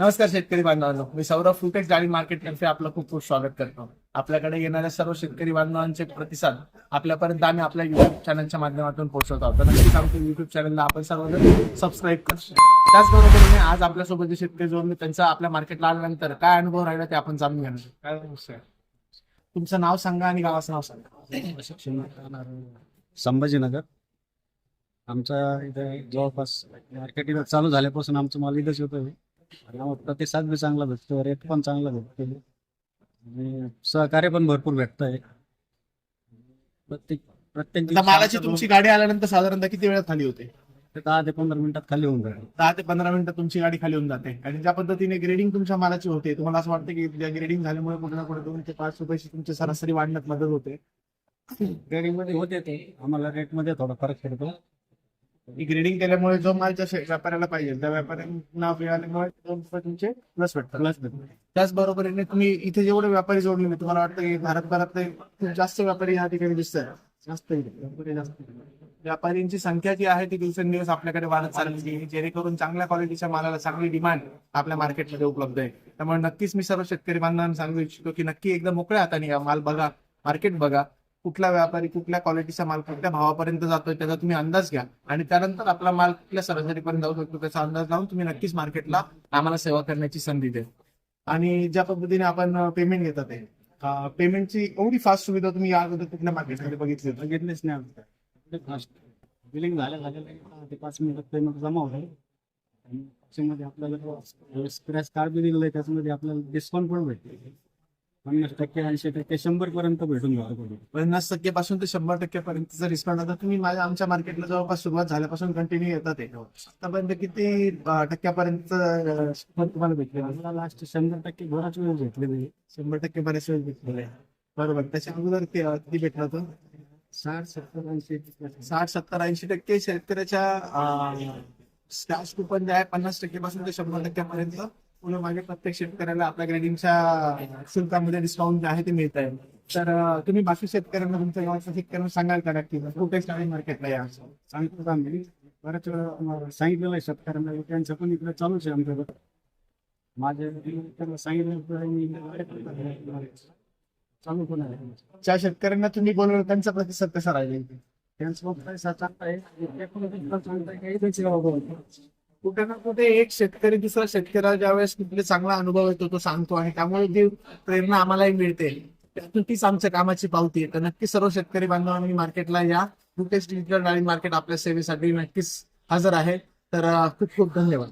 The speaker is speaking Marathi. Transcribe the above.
नमस्कार शेतकरी बांधवांनो. मी सौरभ फुटेक डाळी मार्केट तर्फे आपलं खूप खूप स्वागत करतो. आपल्याकडे येणाऱ्या सर्व शेतकरी बांधवांचे प्रतिसाद आपल्यापर्यंत आम्ही आपल्या युट्यूब चॅनलच्या माध्यमातून पोहोचवत आहोत. नक्कीच आमच्या युट्यूब चॅनलला आपण सर्वजण सबस्क्राईब करा त्याचबरोबरीने आज आपल्यासोबत जे शेतकरी जोडले त्यांचा आपल्या मार्केटला आल्यानंतर काय अनुभव राहिला ते आपण जाणून घेणार काय नमस्कार तुमचं नाव सांगा आणि गावाचं नाव सांगा. संभाजीनगर. आमच्या इथे जवळपास मार्केटिंग चालू झाल्यापासून आमचं माल इथंच होतं आणि प्रतिसाद बी चांगला भेटतो रेट पण चांगला भेटतो. आणि सहकार्य पण भरपूर भेटत आहे प्रत्येक प्रत्येक आता मालाची तुमची गाडी आल्यानंतर साधारणतः किती वेळात खाली होते? ते दहा ते पंधरा मिनिटात खाली होऊन जाईल दहा ते पंधरा मिनिटं तुमची गाडी खाली होऊन जाते. आणि ज्या पद्धतीने ग्रेडिंग तुमच्या मालाची होते तुम्हाला असं वाटतं की ग्रेडिंग झाल्यामुळे कुठे ना कुठे दोन ते पाच रुपयाची तुमची सरासरी वाढण्यात मदत होते? Grading मध्ये होते ते. आम्हाला रेटमध्ये थोडा फरक पडतो ही ग्रेडिंग केल्यामुळे जो माल शे- व्यापाऱ्याला पाहिजे त्या व्यापाऱ्यांना मिळाल्यामुळे तुमचे प्लस भेटतात. प्लस भेटतो त्याचबरोबरीने तुम्ही इथे जेवढे व्यापारी जोडलेले तुम्हाला वाटतं की भारतभरातले खूप जास्त व्यापारी या ठिकाणी दिसतात? जास्त जास्त. व्यापाऱ्यांची संख्या जी आहे ती दिवसेंदिवस आपल्याकडे वाढत चालली आहे. जेणेकरून चांगल्या क्वालिटीच्या मालाला चांगली डिमांड आपल्या मार्केटमध्ये उपलब्ध आहे. त्यामुळे नक्कीच मी सर्व शेतकरी बांधवांना सांगू इच्छितो की नक्की एकदा मोकळ्या हाताने या माल बघा मार्केट बघा. कुठला व्यापारी कुठल्या क्वालिटीचा माल कुठल्या भावापर्यंत जातोय त्याचा तुम्ही अंदाज घ्या. आणि त्यानंतर आपला माल कुठल्या सरासरीपर्यंत जाऊ शकतो त्याचा अंदाज लावून तुम्ही नक्कीच मार्केटला आम्हाला सेवा करण्याची संधी द्या. आणि ज्या पद्धतीने आपण पेमेंट घेतात ते पेमेंटची एवढी फास्ट सुविधा तुम्ही या अगोदर कुठल्या मार्केटमध्ये बघितली घेतलीच नाही फास्ट बिलिंग झालं झालेलं ते पाच मिनिटात पेमेंट जमा होतं त्याच्यामध्ये आपल्याला स्क्रॅच कार्ड बी दिलेलं आहे त्याच्यामध्ये आपल्याला डिस्काउंट पण भेटते. पन्नास टक्के ऐंशी टक्के शंभर पर्यंत भेटून जातं पन्नास टक्केपासून ते शंभर टक्केपर्यंतचा डिस्काउंट आता तुम्ही माझ्या आमच्या मार्केटला जवळपास सुरुवात झाल्यापासून कंटिन्यू येतात आहे आतापर्यंत किती टक्क्यापर्यंत तुम्हाला भेटले मला लास्ट शंभर टक्के बराच वेळ भेटलेलं शंभर टक्के बरेच वेळ भेटलेले आहे. बरोबर. त्याच्या अगोदर ते, किती भेटलं होतं? साठ सत्तर ऐंशी साठ सत्तर ऐंशी टक्के शेतकऱ्याच्या स्टॅच कुपन जे आहे पन्नास टक्केपासून ते शंभर टक्क्यापर्यंत पुढे मागे प्रत्येक शेतकऱ्याला आपल्या ग्रेडिंगच्या शुल्कामध्ये डिस्काउंट जे आहे ते मिळत आहे तर तुम्ही बाकी शेतकऱ्यांना तुमच्या गावाच्या शेतकऱ्यांना सांगाल का नक्की? कुठे मार्केटला या? सांगितलं आम्ही बऱ्याच सांगितलेलं आहे शेतकऱ्यांना. त्यांचं पण इकडे चालूच आहे आमच्याकडे. माझ्या त्यांना सांगितलं चालू पण आहे. ज्या शेतकऱ्यांना तुम्ही बोलवलं त्यांचा प्रतिसाद कसा राहिला? त्यांचं पण चांगला आहे. कुठे ना कुठे एक शेतकरी दुसरा शेतकऱ्याला ज्यावेळेस कुठले चांगला अनुभव येतो तो सांगतो आणि त्यामुळे जी प्रेरणा आम्हालाही मिळते. त्यातून तीच आमच्या कामाची पावती आहे. तर नक्की सर्व शेतकरी बांधवांनी मार्केटला या. कुठेच डिजिटल डाळी मार्केट आपल्या सेवेसाठी नक्कीच हजर आहे. तर खूप खूप धन्यवाद.